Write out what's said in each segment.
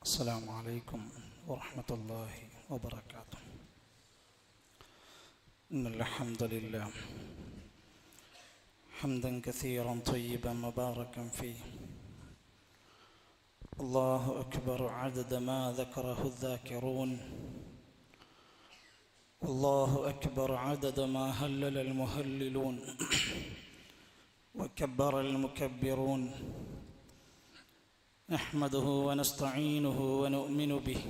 السلام عليكم ورحمة الله وبركاته. إن الحمد لله. حمدا كثيرا طيبا مباركا فيه. الله أكبر عدد ما ذكره الذاكرون. والله أكبر عدد ما هلل المهللون. وكبر المكبرون. نحمده ونستعينه ونؤمن به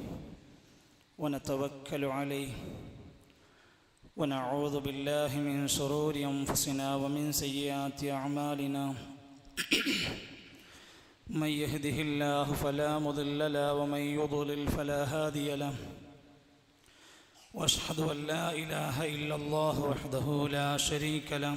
ونتوكل عليه ونعوذ بالله من شرور أنفسنا ومن سيئات أعمالنا. من يهده الله فلا مضل له ومن يضلل فلا هادي له. وأشهد أن لا إله إلا الله وحده لا شريك له.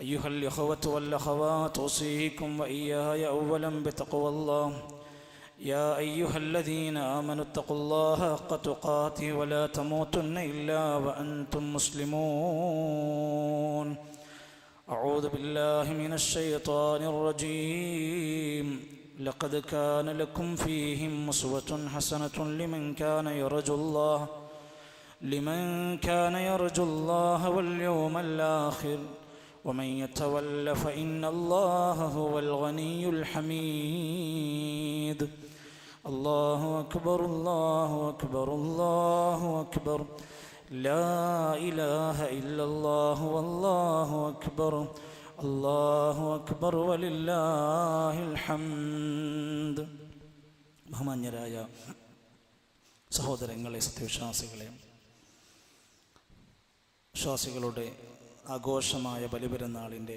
أيها الإخوة والأخوات أوصيكم وإياي أولا بتقوى الله. يا أيها الذين آمنوا اتقوا الله حق تقاته ولا تموتن إلا وأنتم مسلمون. أعوذ بالله من الشيطان الرجيم. لقد كان لكم فيهم أسوة حسنة لمن كان يرجو الله لمن كان يرجو الله واليوم الآخر. ومن يتول فإن الله هو الغني الحميد الله أكبر الله أكبر الله أكبر لا إله إلا الله والله أكبر الله أكبر ولله الحمد ബഹുമാന്യരായ സഹോദരങ്ങളെ സത്യവിശ്വാസികളെ വിശ്വാസികളുടെ ആഘോഷമായ ബലിപെരുന്നാളിന്റെ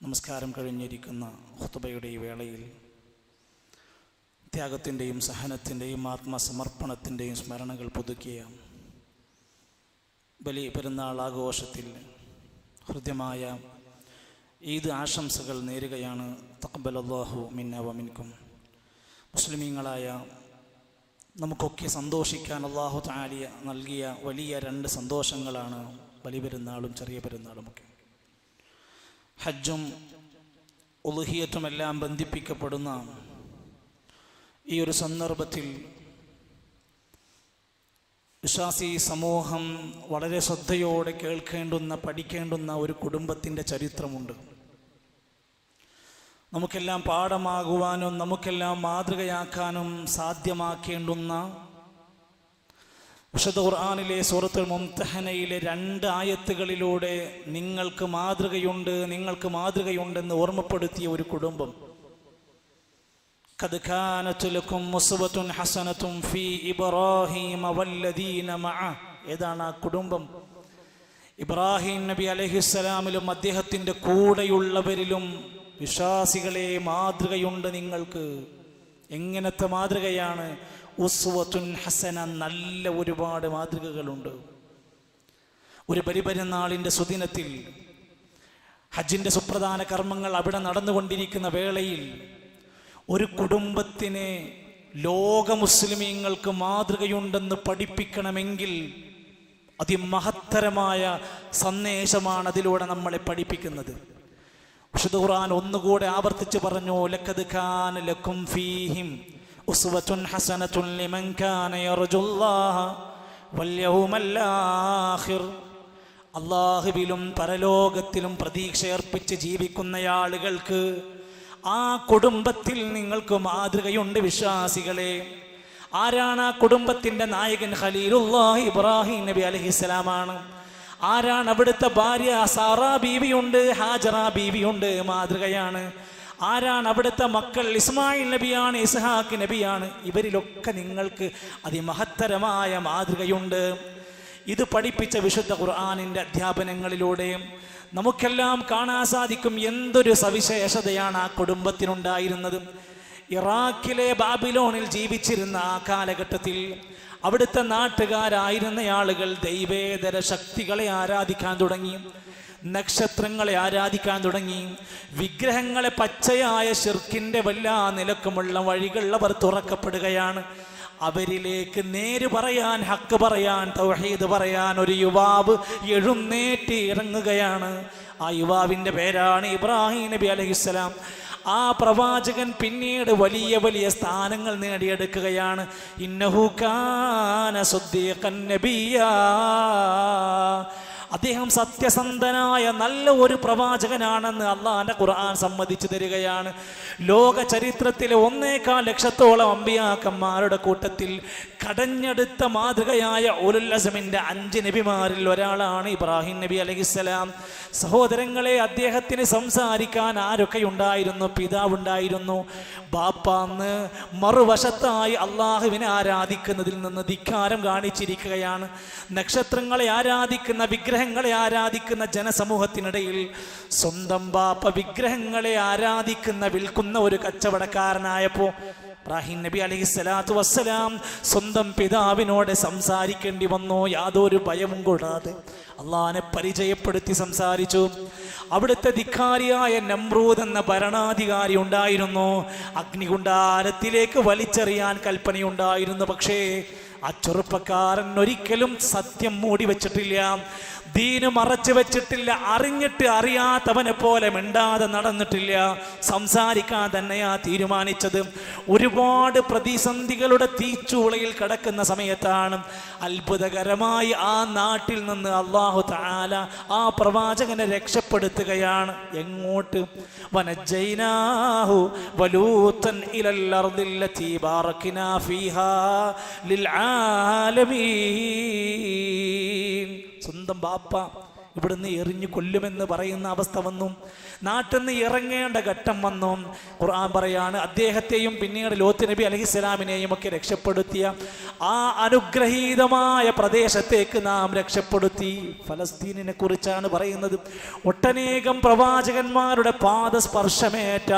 നമസ്കാരം കഴിഞ്ഞിരിക്കുന്ന ഹുത്തുബയുടെ ഈ വേളയിൽ ത്യാഗത്തിന്റെയും സഹനത്തിന്റെയും ആത്മസമർപ്പണത്തിന്റെയും സ്മരണകൾ പുതുക്കിയ ബലി പെരുന്നാൾ ആഘോഷത്തിൽ ഹൃദ്യമായ ഈദ് ആശംസകൾ നേരുകയാണ് തക്കബലല്ലാഹു മിന്ന വമിൻകും മുസ്ലിമീങ്ങളായ നമുക്കൊക്കെ സന്തോഷിക്കാൻ അള്ളാഹു താലിയ നൽകിയ വലിയ രണ്ട് സന്തോഷങ്ങളാണ് വലിയ പെരുന്നാളും ചെറിയ പെരുന്നാളും ഒക്കെ ഹജ്ജും ഉലുഹിയറ്റുമെല്ലാം ബന്ധിപ്പിക്കപ്പെടുന്ന ഈ ഒരു സന്ദർഭത്തിൽ വിശ്വാസി സമൂഹം വളരെ ശ്രദ്ധയോടെ കേൾക്കേണ്ടുന്ന പഠിക്കേണ്ടുന്ന ഒരു കുടുംബത്തിന്റെ ചരിത്രമുണ്ട്. നമുക്കെല്ലാം പാഠമാകുവാനും നമുക്കെല്ലാം മാതൃകയാക്കാനും സാധ്യമാക്കേണ്ടുന്ന വിശുദ്ധ ഖുർആാനിലെ സൂറത്തുൽ മുംതഹനയിലെ രണ്ട് ആയത്തുകളിലൂടെ നിങ്ങൾക്ക് മാതൃകയുണ്ട് നിങ്ങൾക്ക് മാതൃകയുണ്ടെന്ന് ഓർമ്മപ്പെടുത്തിയ ഒരു കുടുംബം قد كانت لكم مسوة حسنة في إبراهيم والذين معه ഏതാണ് ആ കുടുംബം ഇബ്രാഹിം നബി അലഹിസ്സലാമിലും അദ്ദേഹത്തിൻ്റെ കൂടെയുള്ളവരിലും വിശ്വാസികളെ മാതൃകയുണ്ട് നിങ്ങൾക്ക് എങ്ങനത്തെ മാതൃകയാണ് ഉസ്വത്തുൻ ഹസന നല്ല ഒരുപാട് മാതൃകകളുണ്ട്. ഒരു പരിപരുന്നാളിന്റെ സുദിനത്തിൽ ഹജ്ജിന്റെ സുപ്രധാന കർമ്മങ്ങൾ അവിടെ നടന്നുകൊണ്ടിരിക്കുന്ന വേളയിൽ ഒരു കുടുംബത്തിനെ ലോക മുസ്ലിമീങ്ങൾക്ക് മാതൃകയുണ്ടെന്ന് പഠിപ്പിക്കണമെങ്കിൽ അതിമഹത്തരമായ സന്ദേശമാണ് അതിലൂടെ നമ്മളെ പഠിപ്പിക്കുന്നത്. വിശുദ്ധ ഖുർആൻ ഒന്നുകൂടെ ആവർത്തിച്ച് പറഞ്ഞു ലക്കത് ഖാൻ ലക്കും ഫീഹിം ഉസ്വത്തുൻ ഹസനത്തുൻ ലിമൻ കാന യർജുല്ലാഹ വൽയൗമൽ ആഖിർ അള്ളാഹുവിലും പരലോകത്തിലും പ്രതീക്ഷയർപ്പിച്ച് ജീവിക്കുന്ന ആളുകൾക്ക് ആ കുടുംബത്തിൽ നിങ്ങൾക്ക് മാതൃകയുണ്ട് വിശ്വാസികളെ. ആരാണ് ആ കുടുംബത്തിന്റെ നായകൻ? ഖലീലുല്ലാഹി ഇബ്രാഹിം നബി അലഹിസ്സലാമാണ്. ആരാണ് അവിടുത്തെ ഭാര്യ? സാറാ ബീവിയുണ്ട് ഹാജറ ബീവിയുണ്ട് മാതൃകയാണ്. ആരാണ് അവിടുത്തെ മക്കൾ? ഇസ്മായിൽ നബിയാണ് ഇസ്ഹാഖ് നബിയാണ്. ഇവരിലൊക്കെ നിങ്ങൾക്ക് അതിമഹത്തരമായ മാതൃകയുണ്ട്. ഇത് പഠിപ്പിച്ച വിശുദ്ധ ഖുർആാനിന്റെ അധ്യാപനങ്ങളിലൂടെ നമുക്കെല്ലാം കാണാൻ സാധിക്കും എന്തൊരു സവിശേഷതയാണ് ആ കുടുംബത്തിനുണ്ടായിരുന്നത്. ഇറാഖിലെ ബാബിലോണിൽ ജീവിച്ചിരുന്ന ആ കാലഘട്ടത്തിൽ അവിടുത്തെ നാട്ടുകാരായിരുന്ന ആളുകൾ ദൈവേതര ശക്തികളെ ആരാധിക്കാൻ തുടങ്ങി. നക്ഷത്രങ്ങളെ ആരാധിക്കാൻ തുടങ്ങി. വിഗ്രഹങ്ങളെ പച്ചയായ ഷിർക്കിന്റെ വല്ലാ നിലക്കുമുള്ള വഴികൾ തുറക്കപ്പെടുകയാണ്. അവരിലേക്ക് നേര് പറയാൻ ഹക്ക് പറയാൻ തൗഹീദ് പറയാൻ ഒരു യുവാവ് എഴുന്നേറ്റ് ഇറങ്ങുകയാണ്. ആ യുവാവിന്റെ പേരാണ് ഇബ്രാഹിം നബി അലഹിസ്സലാം ആ പ്രവാചകൻ പിന്നീട് വലിയ വലിയ സ്ഥാനങ്ങൾ നേടിയെടുക്കുകയാണ്. ഇന്നഹുക്കാന സുദ്ദീഖൻ നബിയാ. അദ്ദേഹം സത്യസന്ധനായ നല്ല ഒരു പ്രവാചകനാണെന്ന് അള്ളാഹാന്റെ ഖുർആൻ സമ്മതിച്ചു തരികയാണ്. ലോക ചരിത്രത്തിലെ ഒന്നേക്കാൽ ലക്ഷത്തോളം അമ്പിയാക്കന്മാരുടെ കൂട്ടത്തിൽ കടഞ്ഞെടുത്ത മാതൃകയായ ഉലുല്ലസമിന്റെ അഞ്ച് നബിമാരിൽ ഒരാളാണ് ഇബ്രാഹിം നബി അലഹിസ്സലാം സഹോദരങ്ങളെ അദ്ദേഹത്തിന് സംസാരിക്കാൻ ആരൊക്കെ ഉണ്ടായിരുന്നു പിതാവുണ്ടായിരുന്നു. ബാപ്പാന്ന് മറുവശത്തായി അള്ളാഹുവിനെ ആരാധിക്കുന്നതിൽ നിന്ന് ധിക്കാരം കാണിച്ചിരിക്കുകയാണ്. നക്ഷത്രങ്ങളെ ആരാധിക്കുന്ന വിഗ്രഹങ്ങളെ ആരാധിക്കുന്ന ജനസമൂഹത്തിനിടയിൽ സ്വന്തം ബാപ്പ വിഗ്രഹങ്ങളെ ആരാധിക്കുന്ന വിൽക്കുന്ന ഒരു കച്ചവടക്കാരനായപ്പോ ഇബ്രാഹിം നബി അലൈഹി സ്വലാത്തു വസ്സലാം സ്വന്തം പിതാവിനോട് സംസാരിക്കേണ്ടി വന്നു. യാതൊരു ഭയവും കൂടാതെ അള്ളഹാനെ പരിചയപ്പെടുത്തി സംസാരിച്ചു. അവിടുത്തെ ധിക്കാരിയായ നമ്രൂദ് എന്ന ഭരണാധികാരി ഉണ്ടായിരുന്നു. അഗ്നികുണ്ടാരത്തിലേക്ക് വലിച്ചെറിയാൻ കൽപ്പനയുണ്ടായിരുന്നു. പക്ഷേ ആ ചെറുപ്പക്കാരൻ ഒരിക്കലും സത്യം മൂടി വെച്ചിട്ടില്ല ദീന് മറച്ചു വെച്ചിട്ടില്ല അറിഞ്ഞിട്ട് അറിയാത്തവനെ പോലെ മിണ്ടാതെ നടന്നിട്ടില്ല. സംസാരിക്കാൻ തന്നെയാ തീരുമാനിച്ചത്. ഒരുപാട് പ്രതിസന്ധികളുടെ തീച്ചുളയിൽ കിടക്കുന്ന സമയത്താണ് അത്ഭുതകരമായി ആ നാട്ടിൽ നിന്ന് അള്ളാഹു താല ആ പ്രവാചകനെ രക്ഷപ്പെടുത്തുകയാണ്. എങ്ങോട്ട്? വനജൈനാഹു ഫീഹാ ലിൽ ആലമീൻ. സ്വന്തം ബാപ്പ ഇവിടുന്ന് എറിഞ്ഞു കൊല്ലുമെന്ന് പറയുന്ന അവസ്ഥ വന്നു. നാട്ടിൽ നിന്ന് ഇറങ്ങേണ്ട ഘട്ടം വന്നു. ഖുർആൻ പറയാണ് അദ്ദേഹത്തെയും പിന്നീട് ലോത്ത് നബി അലഹിസ്സലാമിനെയും ഒക്കെ രക്ഷപ്പെടുത്തിയ ആ അനുഗ്രഹീതമായ പ്രദേശത്തേക്ക് നാം രക്ഷപ്പെടുത്തി. ഫലസ്തീനിനെ കുറിച്ചാണ് പറയുന്നത്. ഒട്ടനേകം പ്രവാചകന്മാരുടെ പാദസ്പർശമേറ്റ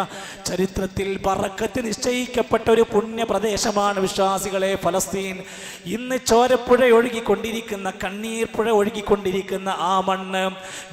ചരിത്രത്തിൽ പറക്കത്ത് നിശ്ചയിക്കപ്പെട്ട ഒരു പുണ്യ പ്രദേശമാണ് വിശ്വാസികളെ ഫലസ്തീൻ. ഇന്ന് ചോരപ്പുഴ ഒഴുകിക്കൊണ്ടിരിക്കുന്ന കണ്ണീർ പുഴ ഒഴുകിക്കൊണ്ടിരിക്കുന്ന ആ മണ്ണ്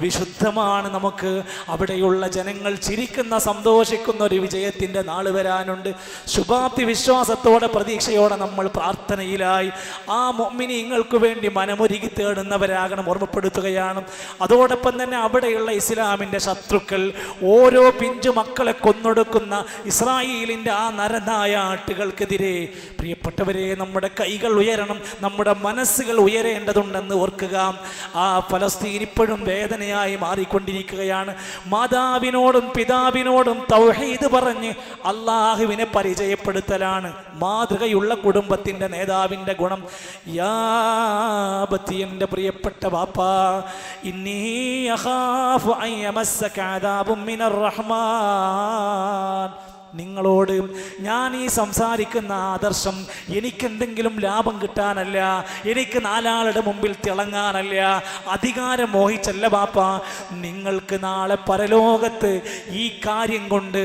വിശുദ്ധമാണ് നമുക്ക് അവിടെയുള്ള ജനങ്ങൾ ചിരിക്കുന്ന സന്തോഷിക്കുന്ന ഒരു വിജയത്തിന്റെ നാൾ വരാനുണ്ട്. ശുഭാപ്തി വിശ്വാസത്തോടെ പ്രതീക്ഷയോടെ നമ്മൾ പ്രാർത്ഥനയിലായി. ആ മൊമ്മിനിങ്ങൾക്ക് വേണ്ടി മനമൊരുകി തേടുന്നവരാകണം ഓർമ്മപ്പെടുത്തുകയാണ്. അതോടൊപ്പം തന്നെ അവിടെയുള്ള ഇസ്ലാമിന്റെ ശത്രുക്കൾ ഓരോ പിഞ്ചു മക്കളെ കൊന്നൊടുക്കുന്ന ഇസ്രായേലിന്റെ ആ നരനായ ആട്ടുകൾക്കെതിരെ. പ്രിയപ്പെട്ടവരെ നമ്മുടെ കൈകൾ ഉയരണം നമ്മുടെ മനസ്സുകൾ ഉയരേണ്ടതുണ്ടെന്ന് ഓർക്കുക. ആ ഫലസ്തീൻ ഇപ്പോഴും വേദനയായി മാറിക്കൊണ്ടിരിക്കുകയാണ്. മാതാവിനോടും പിതാവിനോടും തൗഹീദ് പറഞ്ഞ് അള്ളാഹുവിനെ പരിചയപ്പെടുത്തലാണ്. മാതൃകയുള്ള കുടുംബത്തിന്റെ നേതാവിന്റെ ഗുണം. യാബത്തി എന്റെ പ്രിയപ്പെട്ട വാപ്പാ റഹ്മാൻ. നിങ്ങളോട് ഞാൻ ഈ സംസാരിക്കുന്ന ആദർശം എനിക്കെന്തെങ്കിലും ലാഭം കിട്ടാനല്ല എനിക്ക് നാലാളുടെ മുമ്പിൽ തിളങ്ങാനല്ല അധികാരം മോഹിച്ചല്ല ബാപ്പ. നിങ്ങൾക്ക് നാളെ പരലോകത്ത് ഈ കാര്യം കൊണ്ട്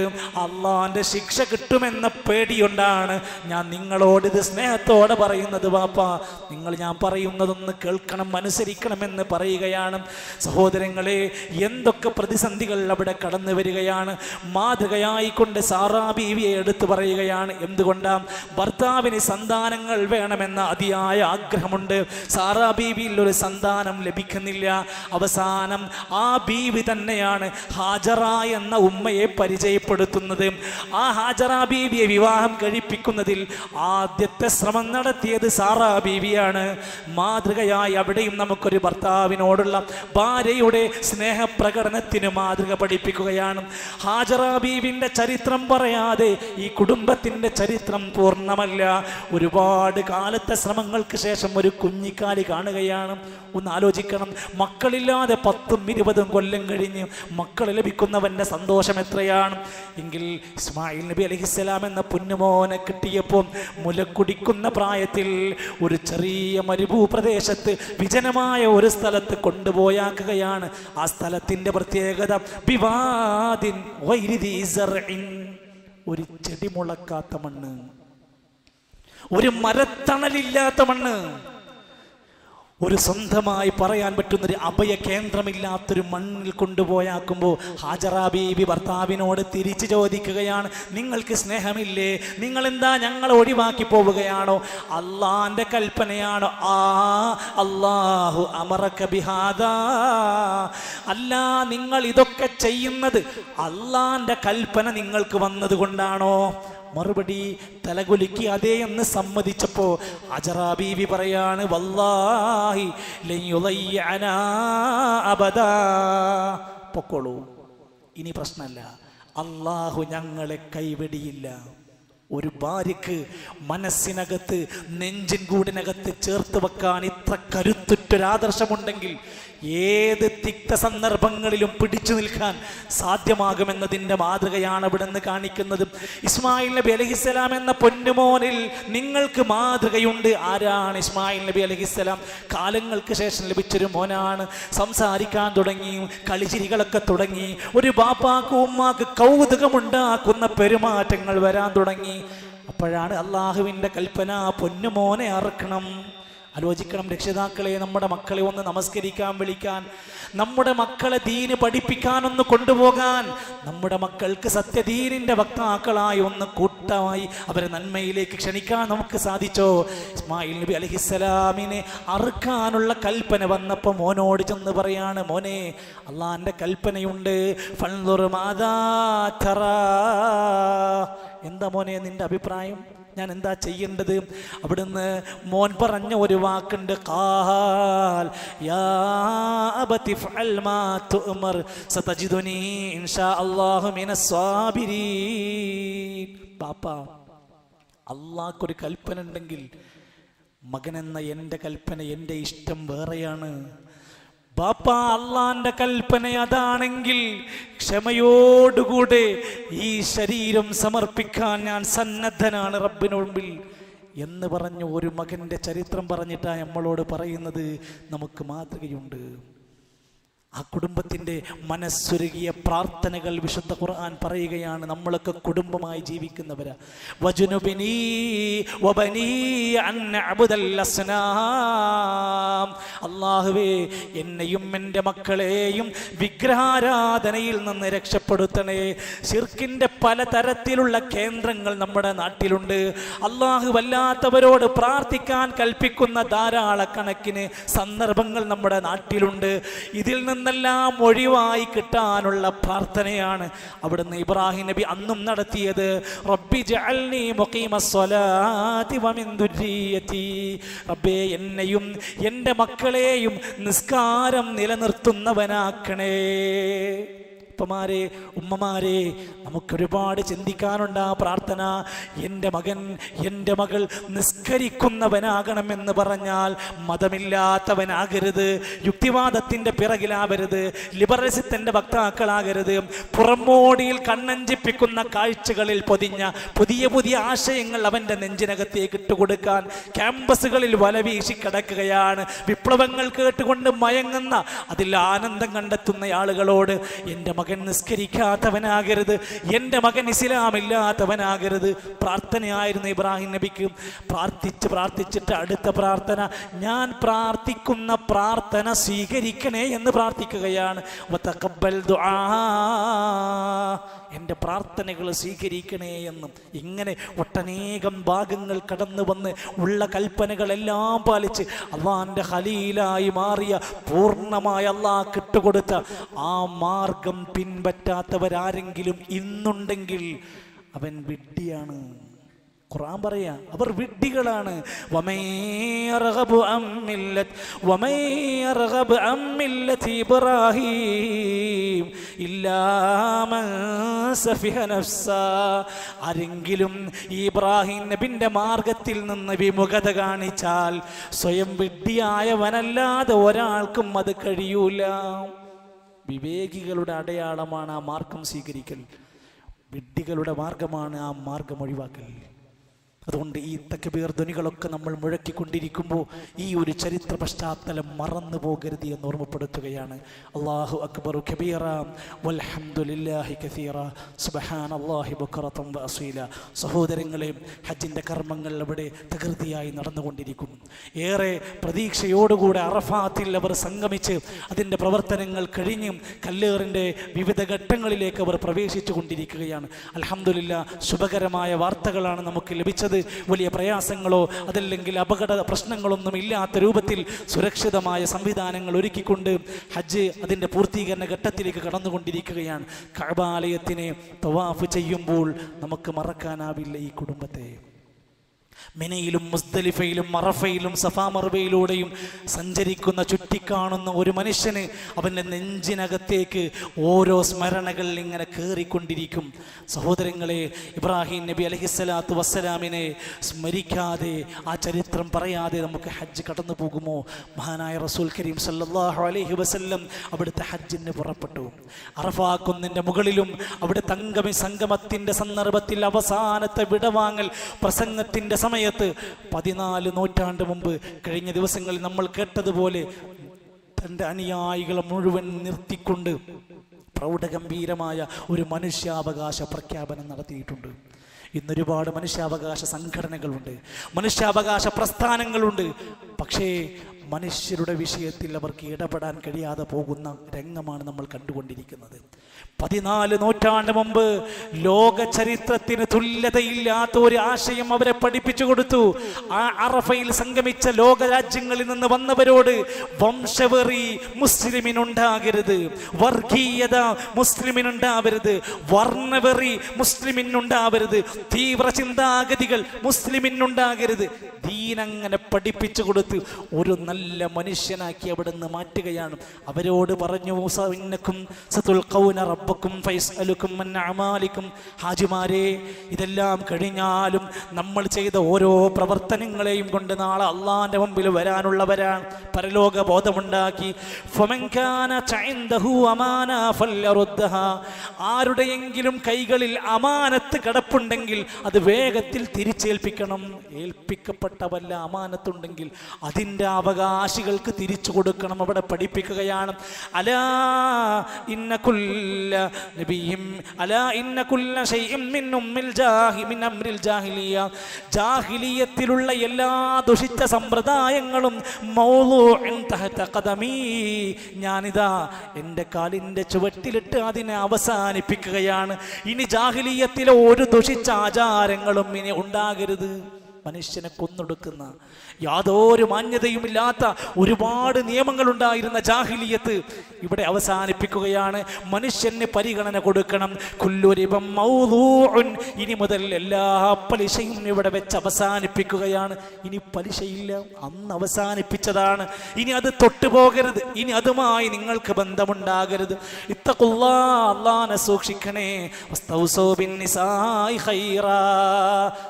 അള്ളാന്റെ ശിക്ഷ കിട്ടുമെന്ന പേടിയുണ്ടാണ്. ഞാൻ നിങ്ങളോട് ഇത് സ്നേഹത്തോടെ പറയുന്നത് ബാപ്പ. നിങ്ങൾ ഞാൻ പറയുന്നതൊന്ന് കേൾക്കണം അനുസരിക്കണമെന്ന് പറയുകയാണ്. സഹോദരങ്ങളെ എന്തൊക്കെ പ്രതിസന്ധികൾ അവിടെ കടന്നു വരികയാണ്. മാതൃകയായിക്കൊണ്ട് സാറാ ബീവിയെ എടുത്തു പറയുകയാണ്. എന്തുകൊണ്ടാണ് ഭർത്താവിന് സന്താനങ്ങൾ വേണമെന്ന അതിയായ ആഗ്രഹമുണ്ട്. സാറാ ബീവിയിൽ ഒരു സന്താനം ലഭിക്കുന്നില്ല. അവസാനം ആ ബീവി തന്നെയാണ് ഹാജറ എന്ന ഉമ്മയെ പരിചയപ്പെടുത്തുന്നത്. ആ ഹാജറ ബീവിയെ വിവാഹം കഴിപ്പിക്കുന്നതിൽ ആദ്യത്തെ ശ്രമം നടത്തിയത് സാറാ ബീവിയാണ്. മാതൃകയായി അവിടെയും നമുക്കൊരു ഭർത്താവിനോടുള്ള ഭാര്യയുടെ സ്നേഹപ്രകടനത്തിന് മാതൃക പഠിപ്പിക്കുകയാണ്. ഹാജറ ബീവിന്റെ ചരിത്രം പറ പറയാതെ ഈ കുടുംബത്തിന്റെ ചരിത്രം പൂർണമല്ല. ഒരുപാട് കാലത്തെ ശ്രമങ്ങൾക്ക് ശേഷം ഒരു കുഞ്ഞിക്കാലി കാണുകയാണ്. ഒന്ന് ആലോചിക്കണം. മക്കളില്ലാതെ പത്തും ഇരുപതും കൊല്ലം കഴിഞ്ഞ് മക്കൾ ലഭിക്കുന്നവന്റെ സന്തോഷം എത്രയാണ്? എങ്കിൽ ഇസ്മായിൽ നബി അലഹിസ്സലാം എന്ന പൊന്നുമോനെ കിട്ടിയപ്പോൾ മുലക്കുടിക്കുന്ന പ്രായത്തിൽ ഒരു ചെറിയ മരുഭൂപ്രദേശത്ത് വിജനമായ ഒരു സ്ഥലത്ത് കൊണ്ടുപോയാക്കുകയാണ്. ആ സ്ഥലത്തിന്റെ പ്രത്യേകത വിവാദിൻ സർഇൻ. ഒരു ചെടി മുളക്കാത്ത മണ്ണ്. ഒരു മരത്തണലില്ലാത്ത മണ്ണ്. ഒരു സ്വന്തമായി പറയാൻ പറ്റുന്നൊരു അഭയ കേന്ദ്രമില്ലാത്തൊരു മണ്ണിൽ കൊണ്ടുപോയാക്കുമ്പോൾ ഹാജറ ബീബി ഭർത്താവിനോട് തിരിച്ചു ചോദിക്കുകയാണ് നിങ്ങൾക്ക് സ്നേഹമില്ലേ? നിങ്ങൾ എന്താ ഞങ്ങളെ ഒഴിവാക്കി പോവുകയാണോ? അള്ളാന്റെ കൽപ്പനയാണോ ആ അള്ളാഹു അമറക്ക ബിഹാദാ. അല്ല നിങ്ങൾ ഇതൊക്കെ ചെയ്യുന്നത് അള്ളാന്റെ കൽപ്പന നിങ്ങൾക്ക് വന്നത് കൊണ്ടാണോ മറുപടി തലകുലുക്കി അതേ എന്ന് സമ്മതിച്ചപ്പോ അജറാ ബീവി പറയാണ് വല്ലാഹി പൊക്കോളൂ. ഇനി പ്രശ്നമല്ല അള്ളാഹു ഞങ്ങളെ കൈവെടിയില്ല. ഒരു ഭാര്യക്ക് മനസ്സിനകത്ത് നെഞ്ചിൻ കൂടിനകത്ത് ചേർത്ത് വെക്കാൻ ഇത്ര കരുത്തുറ്റൊരാദർശമുണ്ടെങ്കിൽ ഏത് തിക്ത സന്ദർഭങ്ങളിലും പിടിച്ചു നിൽക്കാൻ സാധ്യമാകുമെന്നതിന്റെ മാതൃകയാണ് ഇവിടെ നിന്ന് കാണിക്കുന്നത്. ഇസ്മായിൽ നബി അലഹിസ്സലാം എന്ന പൊന്നുമോനിൽ നിങ്ങൾക്ക് മാതൃകയുണ്ട്. ആരാണ് ഇസ്മായിൽ നബി അലഹിസ്സലാം? കാലങ്ങൾക്ക് ശേഷം ലഭിച്ചൊരു മോനാണ്. സംസാരിക്കാൻ തുടങ്ങി കളിചിരികളൊക്കെ തുടങ്ങി ഒരു ബാപ്പാക്ക് ഉമ്മാക്ക് കൗതുകമുണ്ടാക്കുന്ന പെരുമാറ്റങ്ങൾ വരാൻ തുടങ്ങി. അപ്പോഴാണ് അള്ളാഹുവിന്റെ കൽപ്പന പൊന്നുമോനെ അറക്കണം. ആലോചിക്കണം രക്ഷിതാക്കളെ നമ്മുടെ മക്കളെ ഒന്ന് നമസ്കരിക്കാൻ വിളിക്കാൻ. നമ്മുടെ മക്കളെ ദീന് പഠിപ്പിക്കാനൊന്ന് കൊണ്ടുപോകാൻ. നമ്മുടെ മക്കൾക്ക് സത്യദീനിന്റെ വക്താക്കളായി ഒന്ന് കൂട്ടമായി അവരെ നന്മയിലേക്ക് ക്ഷണിക്കാൻ നമുക്ക് സാധിച്ചോ? ഇസ്മായിൽ നബി അലഹിസ്സലാമിനെ അറുക്കാനുള്ള കൽപ്പന വന്നപ്പോൾ മോനോട് ചെന്ന് പറയാണ് മോനെ അള്ളാന്റെ കൽപ്പനയുണ്ട്. എന്താ മോനെ നിന്റെ അഭിപ്രായം? ഞാൻ എന്താ ചെയ്യേണ്ടത്? അവിടുന്ന് മോൻ പറഞ്ഞ ഒരു വാക്കുണ്ട് അള്ളാക്കൊരു പാപ്പ കൽപ്പന ഉണ്ടെങ്കിൽ മകനെന്ന എന്റെ കൽപ്പന എന്റെ ഇഷ്ടം വേറെയാണ്. ബാപ്പ അള്ളാന്റെ കൽപ്പന അതാണെങ്കിൽ ക്ഷമയോടുകൂടെ ഈ ശരീരം സമർപ്പിക്കാൻ ഞാൻ സന്നദ്ധനാണ് റബ്ബിന് മുമ്പിൽ. എന്ന് പറഞ്ഞ ഒരു മകന്റെ ചരിത്രം പറഞ്ഞിട്ടാണ് നമ്മളോട് പറയുന്നത്. നമുക്ക് മാതൃകയുണ്ട്. ആ കുടുംബത്തിന്റെ മനസ്സുരുകിയ പ്രാർത്ഥനകൾ വിശുദ്ധ ഖുർആൻ പറയുകയാണ് നമ്മളൊക്കെ കുടുംബമായി ജീവിക്കുന്നവരാ. അല്ലാഹുവേ എന്നെയും എന്റെ മക്കളെയും വിഗ്രഹാരാധനയിൽ നിന്ന് രക്ഷപ്പെടുത്തണേ. ശിർക്കിന്റെ പലതരത്തിലുള്ള കേന്ദ്രങ്ങൾ നമ്മുടെ നാട്ടിലുണ്ട്. അള്ളാഹു വല്ലാത്തവരോട് പ്രാർത്ഥിക്കാൻ കൽപ്പിക്കുന്ന ധാരാളക്കണക്കിന് സന്ദർഭങ്ങൾ നമ്മുടെ നാട്ടിലുണ്ട്. ഇതിൽ നിന്നെല്ലാം ഒഴിവായി കിട്ടാനുള്ള പ്രാർത്ഥനയാണ് അവിടുന്ന് ഇബ്രാഹിം നബി അന്നും നടത്തിയത്. റബ്ബി റബ്ബേ എന്നെയും എന്റെ മക്കളെയും നിസ്കാരം നിലനിർത്തുന്നവനാക്കണേ. ഉപ്പമാരെ ഉമ്മമാരെ നമുക്കൊരുപാട് ചിന്തിക്കാനുണ്ട് ആ പ്രാർത്ഥന. എന്റെ മകൻ എന്റെ മകൾ നിസ്കരിക്കുന്നവനാകണമെന്ന് പറഞ്ഞാൽ മതമില്ലാത്തവനാകരുത് യുക്തിവാദത്തിന്റെ പിറകിലാവരുത് ലിബറലിസത്തിന്റെ വക്താക്കളാകരുത് പുറമോടിയിൽ കണ്ണഞ്ചിപ്പിക്കുന്ന കാഴ്ചകളിൽ പൊതിഞ്ഞ പുതിയ പുതിയ ആശയങ്ങൾ അവന്റെ നെഞ്ചിനകത്തേക്ക് ഇട്ടുകൊടുക്കാൻ ക്യാമ്പസുകളിൽ വലവീശി കിടക്കുകയാണ്. വിപ്ലവങ്ങൾ കേട്ടുകൊണ്ട് മയങ്ങുന്ന അതിൽ ആനന്ദം കണ്ടെത്തുന്ന ആളുകളോട് എന്റെ മകൻ നിസ്കരിക്കാത്തവനാകരുത്. എന്റെ മകൻ ഇസ്ലാമില്ലാത്തവനാകരുത്. പ്രാർത്ഥനയായിരുന്നു ഇബ്രാഹിം നബിക്ക്. പ്രാർത്ഥിച്ച് പ്രാർത്ഥിച്ചിട്ട് അടുത്ത പ്രാർത്ഥന ഞാൻ പ്രാർത്ഥിക്കുന്ന പ്രാർത്ഥന സ്വീകരിക്കണേ എന്ന് പ്രാർത്ഥിക്കുകയാണ്. എന്റെ പ്രാർത്ഥനകൾ സ്വീകരിക്കണേ എന്നും ഇങ്ങനെ ഒട്ടനേകം ഭാഗങ്ങൾ കടന്നു വന്ന് ഉള്ള കൽപ്പനകളെല്ലാം പാലിച്ച് അള്ളാന്റെ ഹലീലായി മാറിയ പൂർണമായ അള്ളാഹ് കിട്ടുകൊടുത്ത ആ മാർഗം പിൻപറ്റാത്തവരാരെങ്കിലും ഇന്നുണ്ടെങ്കിൽ അവൻ വിഡ്ഢിയാണ്. ഖുർആൻ പറയാ അവർ വിഡ്ഢികളാണ്. ഇബ്രാഹീം. ആരെങ്കിലും ഇബ്രാഹിം നബിന്റെ മാർഗത്തിൽ നിന്ന് വിമുഖത കാണിച്ചാൽ സ്വയം വിഡ്ഢിയായവനല്ലാതെ ഒരാൾക്കും അത് കഴിയൂല. വിവേകികളുടെ അടയാളമാണ് ആ മാർഗം സ്വീകരിക്കൽ. വിഡ്ഢികളുടെ മാർഗമാണ് ആ മാർഗം ഒഴിവാക്കൽ. അതുകൊണ്ട് ഈ തക്കബീർ ധ്വനികളൊക്കെ നമ്മൾ മുഴക്കിക്കൊണ്ടിരിക്കുമ്പോൾ ഈ ഒരു ചരിത്ര പശ്ചാത്തലം മറന്നു പോകരുത് എന്ന് ഓർമ്മപ്പെടുത്തുകയാണ്. അള്ളാഹു അക്ബർ കബീറ വൽഹംദുലില്ലാഹി കസീറ സുബഹാൻ അള്ളാഹി ബുക്കറത്തം വസീല സഹോദരങ്ങളെ ഹജ്ജിന്റെ കർമ്മങ്ങൾ അവിടെ തകൃതിയായി നടന്നുകൊണ്ടിരിക്കും ഏറെ പ്രതീക്ഷയോടുകൂടെ അറഫാത്തിൽ അവർ സംഗമിച്ച് അതിന്റെ പ്രവർത്തനങ്ങൾ കഴിഞ്ഞും കല്ലേറിന്റെ വിവിധ ഘട്ടങ്ങളിലേക്ക് അവർ പ്രവേശിച്ചു കൊണ്ടിരിക്കുകയാണ് അലഹമുല്ല ശുഭകരമായ വാർത്തകളാണ് നമുക്ക് ലഭിച്ചത്. വലിയ പ്രയാസങ്ങളോ അതല്ലെങ്കിൽ അപകട പ്രശ്നങ്ങളൊന്നും ഇല്ലാത്ത രൂപത്തിൽ സുരക്ഷിതമായ സംവിധാനങ്ങൾ ഒരുക്കിക്കൊണ്ട് ഹജ്ജ് അതിന്റെ പൂർത്തീകരണ ഘട്ടത്തിലേക്ക് കടന്നുകൊണ്ടിരിക്കുകയാണ്. കഴബാലയത്തിനെ തവാഫ് ചെയ്യുമ്പോൾ നമുക്ക് മറക്കാനാവില്ല ഈ കുടുംബത്തെ. മിനയിലും മുസ്തലിഫയിലും മറഫയിലും സഫാമറുബയിലൂടെയും സഞ്ചരിക്കുന്ന ചുറ്റിക്കാണുന്ന ഒരു മനുഷ്യന് അവന്റെ നെഞ്ചിനകത്തേക്ക് ഓരോ സ്മരണകൾ ഇങ്ങനെ കയറിക്കൊണ്ടിരിക്കും സഹോദരങ്ങളെ ഇബ്രാഹിം നബി അലഹിസ്സലാത്തു വസ്സലാമിനെ സ്മരിക്കാതെ ആ ചരിത്രം പറയാതെ നമുക്ക് ഹജ്ജ് കടന്നു പോകുമോ? മഹാനായ റസൂൽ കരീം സല്ലാഹു അലഹി വസ്ല്ലം അവിടുത്തെ ഹജ്ജിന് പുറപ്പെട്ടു. അറഫാക്കുന്നിന്റെ മുകളിലും അവിടെ തങ്കമി സംഗമത്തിന്റെ സന്ദർഭത്തിൽ അവസാനത്തെ വിടവാങ്ങൽ പ്രസംഗത്തിന്റെ സമയത്ത് പതിനാല് നൂറ്റാണ്ട് മുമ്പ് കഴിഞ്ഞ ദിവസങ്ങളിൽ നമ്മൾ കേട്ടതുപോലെ തന്റെ അനുയായികളെ മുഴുവൻ നിർത്തിക്കൊണ്ട് പ്രൗഢഗംഭീരമായ ഒരു മനുഷ്യാവകാശ പ്രഖ്യാപനം നടത്തിയിട്ടുണ്ട്. ഇന്നൊരുപാട് മനുഷ്യാവകാശ സംഘടനകളുണ്ട്. മനുഷ്യാവകാശ പ്രസ്ഥാനങ്ങളുണ്ട്. പക്ഷേ മനുഷ്യരുടെ വിഷയത്തിൽ അവർക്ക് ഇടപെടാൻ കഴിയാതെ പോകുന്ന രംഗമാണ് നമ്മൾ കണ്ടുകൊണ്ടിരിക്കുന്നത്. പതിനാല് നൂറ്റാണ്ട് മുമ്പ് ലോക ചരിത്രത്തിന് തുല്യതയില്ലാത്ത ഒരു ആശയം അവരെ പഠിപ്പിച്ചു കൊടുത്തു. ആ അറഫയിൽ സംഗമിച്ച ലോകരാജ്യങ്ങളിൽ നിന്ന് വന്നവരോട് വംശവെറി മുസ്ലിമിനുണ്ടാകരുത്. വർഗീയത മുസ്ലിമിനുണ്ടാവരുത്. വർണവെറി മുസ്ലിമിനുണ്ടാവരുത്. തീവ്ര ചിന്താഗതികൾ മുസ്ലിമിനുണ്ടാകരുത്. ദീനങ്ങനെ പഠിപ്പിച്ചു കൊടുത്ത് ഒരു നല്ല മനുഷ്യനാക്കി അവിടുന്ന് മാറ്റുകയാണ്. അവരോട് പറഞ്ഞു "മൂസ ഇന്നക്കും സതുൽഖൗന റബ്ബക്കും ഫൈസ് അലുക്കും അമാലിക്കും. ഹാജിമാരെ ഇതെല്ലാം കഴിഞ്ഞാലും നമ്മൾ ചെയ്ത ഓരോ പ്രവർത്തനങ്ങളെയും കൊണ്ട് നാളെ അള്ളാന്റെ മുമ്പിൽ വരാനുള്ളവരാണ്. പരലോക ബോധമുണ്ടാക്കി. ആരുടെയെങ്കിലും കൈകളിൽ അമാനത്ത് കിടപ്പുണ്ടെങ്കിൽ അത് വേഗത്തിൽ തിരിച്ചേൽപ്പിക്കണം. ഏൽപ്പിക്കപ്പെട്ട വല്ല അമാനത്തുണ്ടെങ്കിൽ അതിന്റെ അവകാശികൾക്ക് തിരിച്ചു കൊടുക്കണം അവിടെ പഠിപ്പിക്കുകയാണ്. അലാ ഇന്ന കുല്ല നബിയും അലാ ഇന്ന കുല്ല ശൈഇൻ മിൻ ഉമ്മിൽ ജാഹി മിൻ അംരിൽ ജാഹിലിയ. ജാഹിലിയത്തിലുള്ള എല്ലാ ദുഷിച്ച സമ്പ്രദായങ്ങളും ഞാനിതാ എന്റെ കാലിന്റെ ചുവട്ടിലിട്ട് അതിനെ അവസാനിപ്പിക്കുകയാണ്. ഇനി ജാഹിലിയത്തിലെ ഒരു ദുഷിച്ച ആചാരങ്ങളും ഇനി ഉണ്ടാകരുത്. മനുഷ്യനെ കൊന്നൊടുക്കുന്ന യാതൊരു മാന്യതയുമില്ലാത്ത ഒരുപാട് നിയമങ്ങളുണ്ടായിരുന്ന ജാഹിലിയത്ത് ഇവിടെ അവസാനിപ്പിക്കുകയാണ്. മനുഷ്യന് പരിഗണന കൊടുക്കണം. കുല്ലുരിപം. ഇനി മുതൽ എല്ലാ പലിശയും ഇവിടെ വെച്ച് അവസാനിപ്പിക്കുകയാണ്. ഇനി പലിശയില്ല. അന്ന് അവസാനിപ്പിച്ചതാണ്. ഇനി അത് തൊട്ടുപോകരുത് ഇനി അതുമായി നിങ്ങൾക്ക് ബന്ധമുണ്ടാകരുത്. ഇത്തക്കുള്ളാ അള്ളാനെ സൂക്ഷിക്കണേ.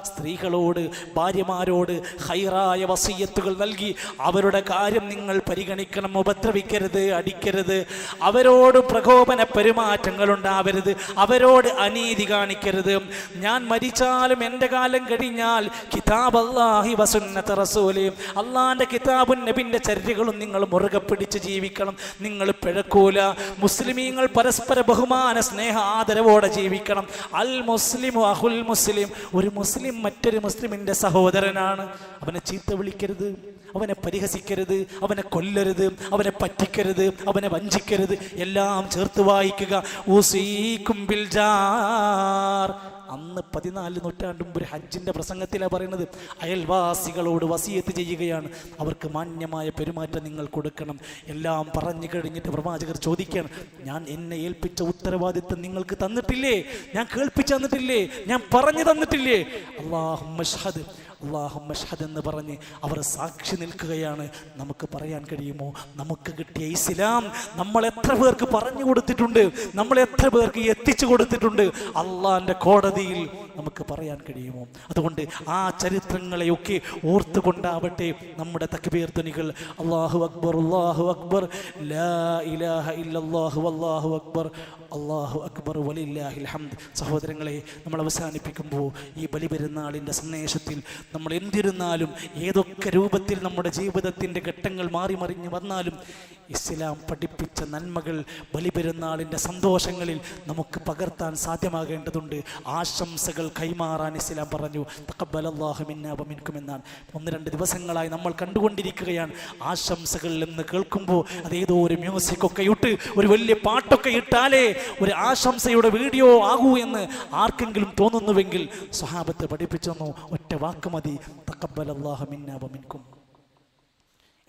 സ്ത്രീകളോട് ഭാര്യമാരോട് ഹൈറായ വസീയത്തുകൾ നൽകി അവരുടെ കാര്യം നിങ്ങൾ പരിഗണിക്കണം ഉപദ്രവിക്കരുത് അടിക്കരുത്. അവരോട് പ്രകോപന പെരുമാറ്റങ്ങൾ ഉണ്ടാവരുത് അവരോട് അനീതി കാണിക്കരുത്. ഞാൻ മരിച്ചാലും എന്റെ കാലം കഴിഞ്ഞാൽ കിതാബ് അള്ളാഹി വസുന്നത്ത് റസൂലി. അള്ളാഹിന്റെ കിതാബും നബിന്റെ ചര്യകളും നിങ്ങൾ മുറുകെ പിടിച്ച് ജീവിക്കണം. നിങ്ങൾ പിഴക്കൂല. മുസ്ലിമീങ്ങൾ പരസ്പര ബഹുമാന സ്നേഹ ആദരവോടെ ജീവിക്കണം. അൽ മുസ്ലിം അഹുൽ മുസ്ലിം. ഒരു മുസ്ലിം മറ്റൊരു മുസ്ലിമിന്റെ സഹോദരനാണ്. അവനെ ചീത്ത വിളിക്കരുത്. അവനെ പരിഹസിക്കരുത് അവനെ കൊല്ലരുത് അവനെ പറ്റിക്കരുത് അവനെ വഞ്ചിക്കരുത്. എല്ലാം ചേർത്ത് വായിക്കുക. ഊസീക്കും ബിൽ ജാർ. അന്ന് പതിനാല് നൂറ്റാണ്ട് മുമ്പ് ഒരു ഹജ്ജിന്റെ പ്രസംഗത്തിലാണ് പറയുന്നത്. അയൽവാസികളോട് വസിയത്ത് ചെയ്യുകയാണ്. അവർക്ക് മാന്യമായ പെരുമാറ്റം നിങ്ങൾ കൊടുക്കണം. എല്ലാം പറഞ്ഞു കഴിഞ്ഞിട്ട് പ്രവാചകർ ചോദിക്കുകയാണ് ഞാൻ എന്നെ ഏൽപ്പിച്ച ഉത്തരവാദിത്വം നിങ്ങൾക്ക് തന്നിട്ടില്ലേ? ഞാൻ കേൾപ്പിച്ചു തന്നിട്ടില്ലേ? ഞാൻ പറഞ്ഞു തന്നിട്ടില്ലേ? അള്ളാഹു അള്ളാഹു മഷ്ഹദ് എന്ന് പറഞ്ഞ് അവർ സാക്ഷി നിൽക്കുകയാണ്. നമുക്ക് പറയാൻ കഴിയുമോ? നമുക്ക് കിട്ടിയ ഇസ്ലാം നമ്മൾ എത്ര പേർക്ക് പറഞ്ഞു കൊടുത്തിട്ടുണ്ട്? നമ്മൾ എത്ര പേർക്ക് എത്തിച്ചു കൊടുത്തിട്ടുണ്ട്? അള്ളാന്റെ കോടതിയിൽ നമുക്ക് പറയാൻ കഴിയുമോ? അതുകൊണ്ട് ആ ചരിത്രങ്ങളെയൊക്കെ ഓർത്തുകൊണ്ടാവട്ടെ നമ്മുടെ തക്ബീർ ധ്വനികൾ. അള്ളാഹു അക്ബർ അള്ളാഹു അക്ബർ ലാ ഇലാഹ ഇല്ലാഹു അള്ളാഹു അക്ബർ. അള്ളാഹു അക്ബർ വലില്ലാഹിൽ ഹംദ്. സഹോദരങ്ങളെ നമ്മൾ അവസാനിപ്പിക്കുമ്പോൾ ഈ ബലിപെരുന്നാളിന്റെ സന്ദേശത്തിൽ നമ്മൾ എന്തിരുന്നാലും ഏതൊക്കെ രൂപത്തിൽ നമ്മുടെ ജീവിതത്തിന്റെ ഘട്ടങ്ങൾ മാറി മറിഞ്ഞ് വന്നാലും ഇസ്ലാം പഠിപ്പിച്ച നന്മകൾ ബലിപെരുന്നാളിന്റെ സന്തോഷങ്ങളിൽ നമുക്ക് പകർത്താൻ സാധ്യമാകേണ്ടതുണ്ട്. ആശംസകൾ കൈമാറാൻ ഇസ്ലാം പറഞ്ഞു. തക്കബലല്ലാഹു മിന്നാ വ മിൻകും എന്നാണ്. ഒന്ന് രണ്ട് ദിവസങ്ങളായി നമ്മൾ കണ്ടുകൊണ്ടിരിക്കുകയാണ്. ആശംസകൾ എന്ന് കേൾക്കുമ്പോൾ അതേതോ ഒരു മ്യൂസിക് ഒക്കെ ഇട്ട് ഒരു വലിയ പാട്ടൊക്കെ ഇട്ടാലേ ഒരു ആശംസയുടെ വീഡിയോ ആകൂ എന്ന് ആർക്കെങ്കിലും തോന്നുന്നുവെങ്കിൽ സ്വഹാബത്ത് പഠിപ്പിച്ചെന്നു ഒറ്റ വാക്ക് മതി. മിൻകും.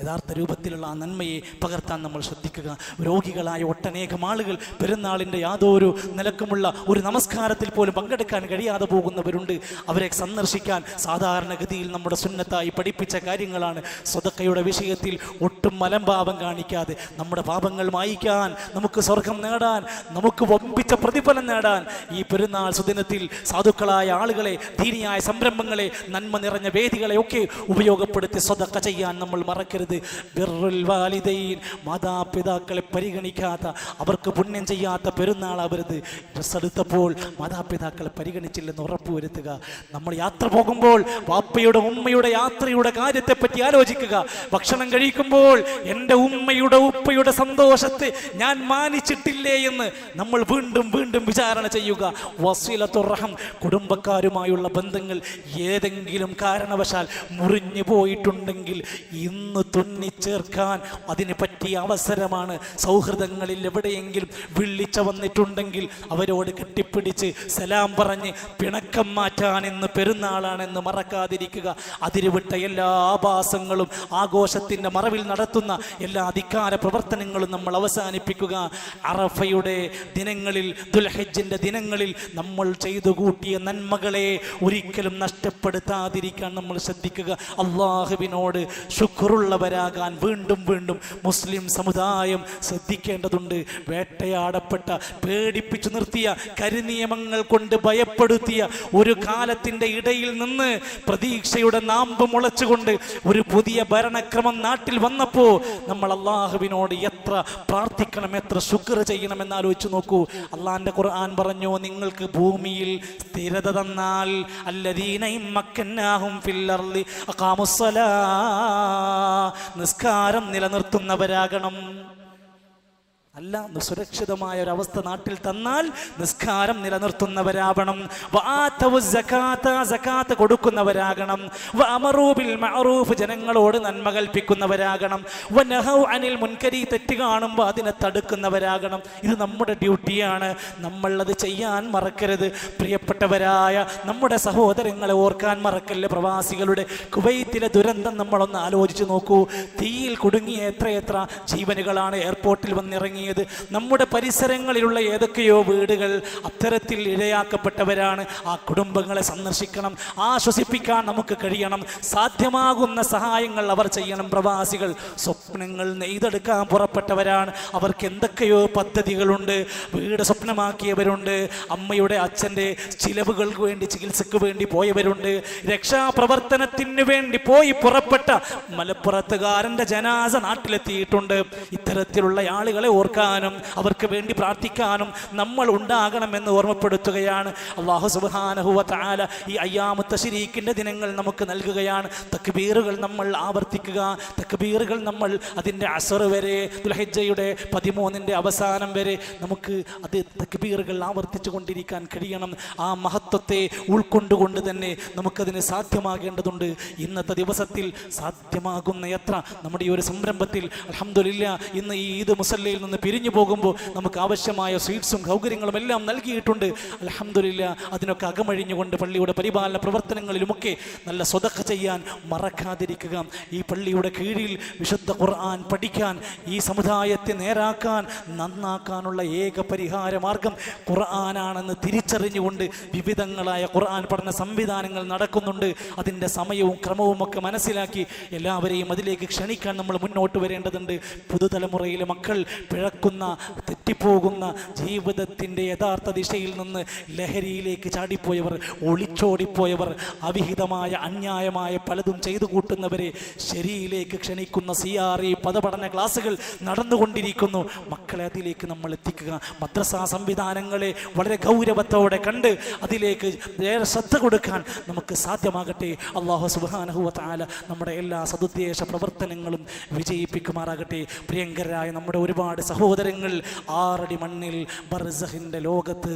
യഥാർത്ഥ രൂപത്തിലുള്ള ആ നന്മയെ പകർത്താൻ നമ്മൾ ശ്രദ്ധിക്കുക. രോഗികളായ ഒട്ടനേകം ആളുകൾ പെരുന്നാളിന്റെ യാതൊരു നിലക്കുമുള്ള ഒരു നമസ്കാരത്തിൽ പോലും പങ്കെടുക്കാൻ കഴിയാതെ പോകുന്നവരുണ്ട്. അവരെ സന്ദർശിക്കാൻ സാധാരണഗതിയിൽ നമ്മുടെ സുന്നത്തായി പഠിപ്പിച്ച കാര്യങ്ങളാണ് സ്വതക്കയുടെ വിഷയത്തിൽ ഒട്ടും മലംഭാവം കാണിക്കാതെ. നമ്മുടെ പാപങ്ങൾ മായിക്കാൻ നമുക്ക് സ്വർഗം നേടാൻ നമുക്ക് വമ്പിച്ച പ്രതിഫലം നേടാൻ ഈ പെരുന്നാൾ സുദിനത്തിൽ സാധുക്കളായ ആളുകളെ ധീനിയായ സംരംഭങ്ങളെ നന്മ നിറഞ്ഞ വേദികളെയൊക്കെ ഉപയോഗപ്പെടുത്തി സ്വതക്ക ചെയ്യാൻ നമ്മൾ മറക്കരുത്. ബിർറുൽ വാലിദൈൻ മാതാപിതാക്കളെ പരിഗണിക്കാത്ത അവർക്ക് പുണ്യം ചെയ്യാത്ത പെരുന്നാളാവരുത് ഡ്രസ് എടുത്തപ്പോൾ മാതാപിതാക്കളെ പരിഗണിച്ചില്ലെന്ന് ഉറപ്പുവരുത്തുക നമ്മൾ യാത്ര പോകുമ്പോൾ വാപ്പയുടെ ഉമ്മയുടെ യാത്രയുടെ കാര്യത്തെപ്പറ്റി ആലോചിക്കുക. ഭക്ഷണം കഴിക്കുമ്പോൾ എന്റെ ഉമ്മയുടെ ഉപ്പയുടെ സന്തോഷത്തെ ഞാൻ മാനിച്ചിട്ടില്ലേ എന്ന് നമ്മൾ വീണ്ടും വീണ്ടും വിചാരണ ചെയ്യുക. വസീലത്തുറഹം കുടുംബക്കാരുമായുള്ള ബന്ധങ്ങൾ ഏതെങ്കിലും കാരണവശാൽ മുറിഞ്ഞു പോയിട്ടുണ്ടെങ്കിൽ ഇന്ന് തുന്നിച്ചേർക്കാൻ അതിന് പറ്റിയ അവസരമാണ്. സൗഹൃദങ്ങളിൽ എവിടെയെങ്കിലും വിളിച്ച വന്നിട്ടുണ്ടെങ്കിൽ അവരോട് കെട്ടിപ്പിടിച്ച് സലാം പറഞ്ഞ് പിണക്കം മാറ്റാൻ ഇന്ന് പെരുന്നാളാണെന്ന് മറക്കാതിരിക്കുക. അതിരുവിട്ട എല്ലാ ആഭാസങ്ങളും ആഘോഷത്തിന്റെ മറവിൽ നടത്തുന്ന എല്ലാ അധികാര പ്രവർത്തനങ്ങളും നമ്മൾ അവസാനിപ്പിക്കുക. അറഫയുടെ ദിനങ്ങളിൽ ദുൽഹജ്ജിന്റെ ദിനങ്ങളിൽ നമ്മൾ ചെയ്തു കൂട്ടിയ നന്മകളെ ഒരിക്കലും നഷ്ടപ്പെടുത്താതിരിക്കാൻ നമ്മൾ ശ്രദ്ധിക്കുക. അള്ളാഹുവിനോട് ശുക്രുള്ളവരാകാൻ വീണ്ടും വീണ്ടും മുസ്ലിം സമുദായം ശ്രദ്ധിക്കേണ്ടതുണ്ട്. വേട്ടയാടപ്പെട്ട പേടിപ്പിച്ചു നിർത്തിയ കരിനിയമങ്ങൾ കൊണ്ട് ഭയപ്പെടുത്തിയ ഒരു കാലത്തിന്റെ ഇടയിൽ നിന്ന് പ്രതീക്ഷയുടെ നാമ്പ് മുളച്ചുകൊണ്ട് ഒരു പുതിയ ഭരണക്രമം നാട്ടിൽ വന്നപ്പോൾ നമ്മൾ അള്ളാഹുവിനോട് എത്ര പ്രാർത്ഥിക്കണം എത്ര ശുക്ർ ചെയ്യണമെന്ന് ആലോചിച്ച് നോക്കൂ. അള്ളാഹിന്റെ ഖുർആൻ പറഞ്ഞു നിങ്ങൾക്ക് ഭൂമിയിൽ സ്ഥിരത തന്നാൽ അല്ലദീനയും മക്കന്നാഹും അർളി അഖാമുസ്സലാ. നിസ്കാരം നിലനിർത്തുന്നവരാകണം. അല്ല സുരക്ഷിതമായ ഒരു അവസ്ഥ നാട്ടിൽ തന്നാൽ നിസ്കാരം നിലനിർത്തുന്നവരാവണം. സകാത്ത് കൊടുക്കുന്നവരാകണം. മഅറൂഫ് ജനങ്ങളോട് നന്മ കൽപ്പിക്കുന്നവരാകണം. അനിൽ മുൻകരി തെറ്റ് കാണുമ്പോൾ അതിനെ തടുക്കുന്നവരാകണം. ഇത് നമ്മുടെ ഡ്യൂട്ടിയാണ്. നമ്മളത് ചെയ്യാൻ മറക്കരുത്. പ്രിയപ്പെട്ടവരായ നമ്മുടെ സഹോദരങ്ങളെ ഓർക്കാൻ മറക്കല്ല പ്രവാസികളുടെ? കുവൈത്തിലെ ദുരന്തം നമ്മളൊന്ന് ആലോചിച്ച് നോക്കൂ. തീയിൽ കുടുങ്ങിയ എത്രയെത്ര ജീവനുകളാണ് എയർപോർട്ടിൽ വന്നിറങ്ങിയത് നമ്മുടെ പരിസരങ്ങളിലുള്ള ഏതൊക്കെയോ വീടുകൾ അത്തരത്തിൽ ഇരയാക്കപ്പെട്ടവരാണ്. ആ കുടുംബങ്ങളെ സന്ദർശിക്കണം ആശ്വസിപ്പിക്കാൻ നമുക്ക് കഴിയണം. സാധ്യമാകുന്ന സഹായങ്ങൾ അവർ ചെയ്യണം. പ്രവാസികൾ സ്വപ്നങ്ങൾ നെയ്തെടുക്കാൻ പുറപ്പെട്ടവരാണ്. അവർക്ക് എന്തൊക്കെയോ പദ്ധതികളുണ്ട്. വീട് സ്വപ്നമാക്കിയവരുണ്ട്. അമ്മയുടെ അച്ഛന്റെ ചിലവുകൾക്ക് വേണ്ടി ചികിത്സയ്ക്ക് വേണ്ടി പോയവരുണ്ട്. രക്ഷാപ്രവർത്തനത്തിന് വേണ്ടി പോയി പുറപ്പെട്ട മലപ്പുറത്തുകാരന്റെ ജനാസ നാട്ടിലെത്തിയിട്ടുണ്ട്. ഇത്തരത്തിലുള്ള ആളുകളെ ഓർക്കാനും അവർക്ക് വേണ്ടി പ്രാർത്ഥിക്കാനും നമ്മൾ ഉണ്ടാകണമെന്ന് ഓർമ്മപ്പെടുത്തുകയാണ്. അള്ളാഹു സുബാനഹുവ താല ഈ അയ്യാമത്ത ശരീക്കിന്റെ ദിനങ്ങൾ നമുക്ക് നൽകുകയാണ്. തക്ബീറുകൾ നമ്മൾ ആവർത്തിക്കുക. തക്ബീറുകൾ നമ്മൾ അതിന്റെ അസർ വരെ ദുൽഹജ്ജയുടെ പതിമൂന്നിന്റെ അവസാനം വരെ നമുക്ക് അത് തക്ബീറുകൾ ആവർത്തിച്ചു കൊണ്ടിരിക്കാൻ കഴിയണം. ആ മഹത്വത്തെ ഉൾക്കൊണ്ടുകൊണ്ട് തന്നെ നമുക്കതിന് സാധ്യമാകേണ്ടതുണ്ട്. ഇന്നത്തെ ദിവസത്തിൽ സാധ്യമാകുന്ന എത്ര നമ്മുടെ ഈ ഒരു സംരംഭത്തിൽ അലഹമില്ല ഇന്ന് ഈ ഈദ് മുസല്ലയിൽ നിന്ന് പിരിഞ്ഞു പോകുമ്പോൾ നമുക്ക് ആവശ്യമായ സ്വീറ്റ്സും സൗകര്യങ്ങളും എല്ലാം നൽകിയിട്ടുണ്ട്. അലഹമില്ല അതിനൊക്കെ അകമഴിഞ്ഞുകൊണ്ട് പള്ളിയുടെ പരിപാലന പ്രവർത്തനങ്ങളിലുമൊക്കെ നല്ല സ്വതക്ക ചെയ്യാൻ മറക്കാതിരിക്കുക. ഈ പള്ളിയുടെ കീഴിൽ വിശുദ്ധ ഖുർആൻ പഠിക്കാൻ ഈ സമുദായത്തെ നേരാക്കാൻ നന്നാക്കാനുള്ള ഏക പരിഹാര മാർഗം ഖുർആനാണെന്ന് തിരിച്ചറിഞ്ഞുകൊണ്ട് വിവിധങ്ങളായ ഖുർആൻ പഠന സംവിധാനങ്ങൾ നടക്കുന്നുണ്ട്. അതിന്റെ സമയവും ക്രമവും ഒക്കെ മനസ്സിലാക്കി എല്ലാവരെയും അതിലേക്ക് ക്ഷണിക്കാൻ നമ്മൾ മുന്നോട്ട് വരേണ്ടതുണ്ട്. പുതുതലമുറയിലെ മക്കൾ പിഴക്കുന്ന തെറ്റിപ്പോകുന്ന ജീവിതത്തിന്റെ യഥാർത്ഥ ദിശയിൽ നിന്ന് ലഹരിയിലേക്ക് ചാടിപ്പോയവർ ഒളിച്ചോടിപ്പോയവർ അവിഹിതമായ അന്യായമായ പലതും ചെയ്തു കൂട്ടുന്നവരെ ശരിയിലേക്ക് ക്ഷണിക്കുന്ന സി ആർ ഇ പദപഠന ക്ലാസ്സുകൾ നടന്നുകൊണ്ടിരിക്കുന്നു. മക്കളെ അതിലേക്ക് നമ്മൾ എത്തിക്കുക. മദ്രസാ സംവിധാനങ്ങളെ വളരെ ഗൗരവത്തോടെ കണ്ട് അതിലേക്ക് ഏറെ ശ്രദ്ധ കൊടുക്കാൻ നമുക്ക് സാധ്യമാകട്ടെ. അള്ളാഹു സുബാനഹുവ താല നമ്മുടെ എല്ലാ സതുദ്ദേശ പ്രവർത്തനങ്ങളും വിജയിപ്പിക്കുമാറാകട്ടെ. പ്രിയങ്കരായ നമ്മുടെ ഒരുപാട് സഹോദരങ്ങൾ ആറടി മണ്ണിൽ ബർസഹിന്റെ ലോകത്ത്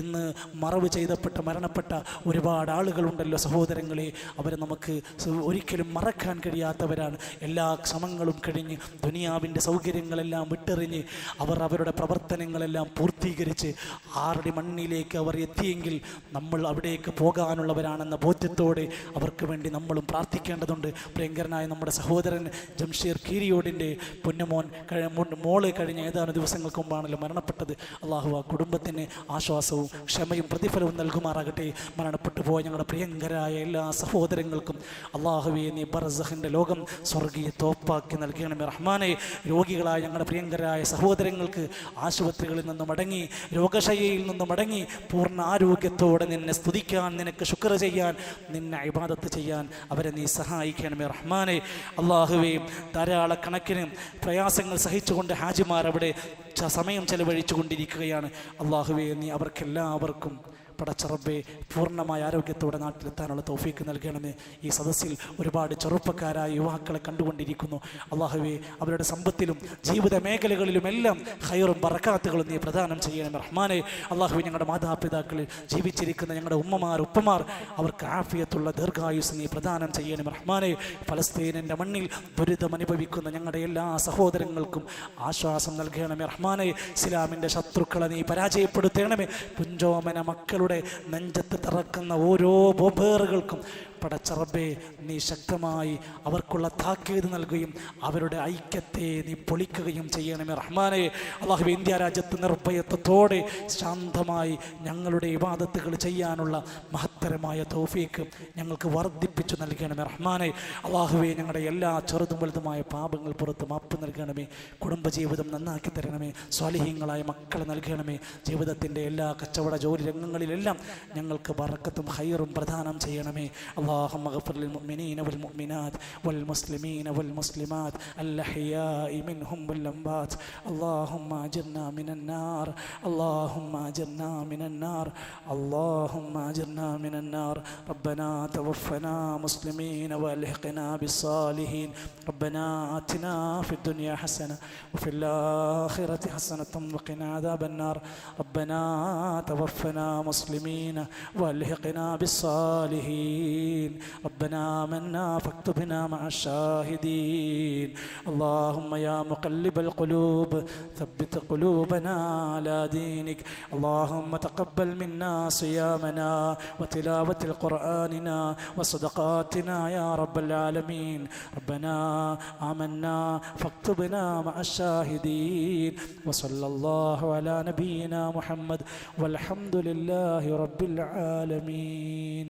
ഇന്ന് മറവ് ചെയ്തപ്പെട്ട മരണപ്പെട്ട ഒരുപാട് ആളുകളുണ്ടല്ലോ സഹോദരങ്ങളെ. അവരെ നമുക്ക് ഒരിക്കലും മറക്കാൻ കഴിയാത്തവരാണ്. എല്ലാ ശ്രമങ്ങളും കഴിഞ്ഞ് ദുനിയാവിന്റെ സൗകര്യങ്ങളെല്ലാം വിട്ടെറിഞ്ഞ് അവർ അവരുടെ പ്രവർത്തനങ്ങളെല്ലാം പൂർത്തീകരിച്ച് ആറടി മണ്ണിലേക്ക് അവർ എത്തിയെങ്കിൽ നമ്മൾ അവിടേക്ക് പോകാനുള്ളവരാണെന്ന ബോധ്യത്തോടെ അവർക്ക് വേണ്ടി നമ്മളും പ്രാർത്ഥിക്കേണ്ടതുണ്ട്. പ്രിയങ്കരനായ നമ്മുടെ സഹോദരൻ ജംഷീർ കീരിയോടിന്റെ പൊന്നുമോൻ മോൾ കഴിഞ്ഞ ഏതാനും ദിവസങ്ങൾക്ക് മുമ്പാണല്ലോ മരണപ്പെട്ടത്. അള്ളാഹു ആ കുടുംബത്തിന് ആശ്വാസവും ക്ഷമയും പ്രതിഫലവും നൽകുമാറാകട്ടെ. മരണപ്പെട്ടു പോയ ഞങ്ങളുടെ പ്രിയങ്കരായ എല്ലാ സഹോദരങ്ങൾക്കും അള്ളാഹുവെ നീ ബർസഹിന്റെ ലോകം സ്വർഗീയ തോപ്പാക്കി നൽകണമേ റഹ്മാനെ. രോഗികളായ ഞങ്ങളുടെ പ്രിയങ്കരായ സഹോദരങ്ങൾക്ക് ആശുപത്രികളിൽ നിന്നും മടങ്ങി രോഗശയ്യയിൽ നിന്നും മടങ്ങി പൂർണ ആരോഗ്യത്തോടെ നിന്നെ സ്തുതിക്കാൻ നിനക്ക് ശുക്ര ചെയ്യാൻ നിന്നെ ഇബാദത്ത് ചെയ്യാൻ അവരെ നീ സഹായിക്കണമേ റഹ്മാനെ. അള്ളാഹുവേയും ധാരാളക്കണക്കിന് പ്രയാസങ്ങൾ സഹിച്ചുകൊണ്ട് ഹാജിമാർ അവിടെ സമയം ചെലവഴിച്ചു കൊണ്ടിരിക്കുകയാണ് അള്ളാഹുവെ നീ അവർക്കെല്ലാവർക്കും പടച്ചറബെ പൂർണമായ ആരോഗ്യത്തോടെ നാട്ടിലെത്താനുള്ള തോഫീക്ക് നൽകണമേ. ഈ സദസ്സിൽ ഒരുപാട് ചെറുപ്പക്കാരായ യുവാക്കളെ കണ്ടുകൊണ്ടിരിക്കുന്നു. അള്ളാഹുവെ അവരുടെ സമ്പത്തിലും ജീവിത മേഖലകളിലുമെല്ലാം ഹൈറും ബറക്കാത്തുകളും നീ പ്രദാനം ചെയ്യണമേ. റഹ്മാനെ അള്ളാഹുവി ഞങ്ങളുടെ മാതാപിതാക്കളിൽ ജീവിച്ചിരിക്കുന്ന ഞങ്ങളുടെ ഉമ്മമാർ ഉപ്പമാർ അവർക്ക് ആഫിയത്തുള്ള ദീർഘായുസ് നീ പ്രദാനം ചെയ്യണമേ. റഹ്മാനെ ഫലസ്തീനിന്റെ മണ്ണിൽ ദുരിതം അനുഭവിക്കുന്ന ഞങ്ങളുടെ എല്ലാ സഹോദരങ്ങൾക്കും ആശ്വാസം നൽകണമേ. റഹ്മാനെ ഇസ്ലാമിന്റെ ശത്രുക്കളെ നീ പരാജയപ്പെടുത്തണമേ. പുഞ്ചോമന മക്കളുടെ നെഞ്ചോടെ നെഞ്ച നെഞ്ചത്ത് തറക്കുന്ന ഓരോ ബോബേറുകൾക്കും പടച്ചറബേ നീ ശക്തമായി അവർക്കുള്ള താക്കീത് നൽകുകയും അവരുടെ ഐക്യത്തെ നീ പൊളിക്കുകയും ചെയ്യണമേ റഹ്മാനെ. അള്ളാഹു ഇന്ത്യ രാജ്യത്ത് നിർഭയത്വത്തോടെ ശാന്തമായി ഞങ്ങളുടെ ഇബാദത്തുകൾ ചെയ്യാനുള്ള മഹത്തരമായ തോഫീക്ക് ഞങ്ങൾക്ക് വർദ്ധിപ്പിച്ചു നൽകണമേ റഹ്മാനെ. അള്ളാഹുവെ ഞങ്ങളുടെ എല്ലാ ചെറുതും വലുതുമായ പാപങ്ങൾ പുറത്ത് മാപ്പ് നൽകണമേ. കുടുംബജീവിതം നന്നാക്കി തരണമേ. സ്വാലിഹ്യങ്ങളായ മക്കളെ നൽകണമേ. ജീവിതത്തിന്റെ എല്ലാ കച്ചവട ജോലി രംഗങ്ങളിലെല്ലാം ഞങ്ങൾക്ക് ബറക്കത്തും ഹൈറും പ്രദാനം ചെയ്യണമേ اللهم اغفر للمؤمنين والمؤمنات والمسلمين والمسلمات الأحياء منهم والأموات اللهم أجرنا من النار اللهم أجرنا من النار اللهم أجرنا من النار ربنا توفنا مسلمين والحقنا بالصالحين ربنا آتنا في الدنيا حسنة وفي الآخرة حسنة وقنا عذاب النار ربنا توفنا مسلمين والحقنا بالصالحين. ربنا آمنا فاكتبنا مع الشاهدين. اللهم يا مقلب القلوب ثبت قلوبنا على دينك. اللهم تقبل منا صيامنا وتلاوة القرآننا وصدقاتنا يا رب العالمين. ربنا آمنا فاكتبنا مع الشاهدين. وصلى الله على نبينا محمد والحمد لله رب العالمين.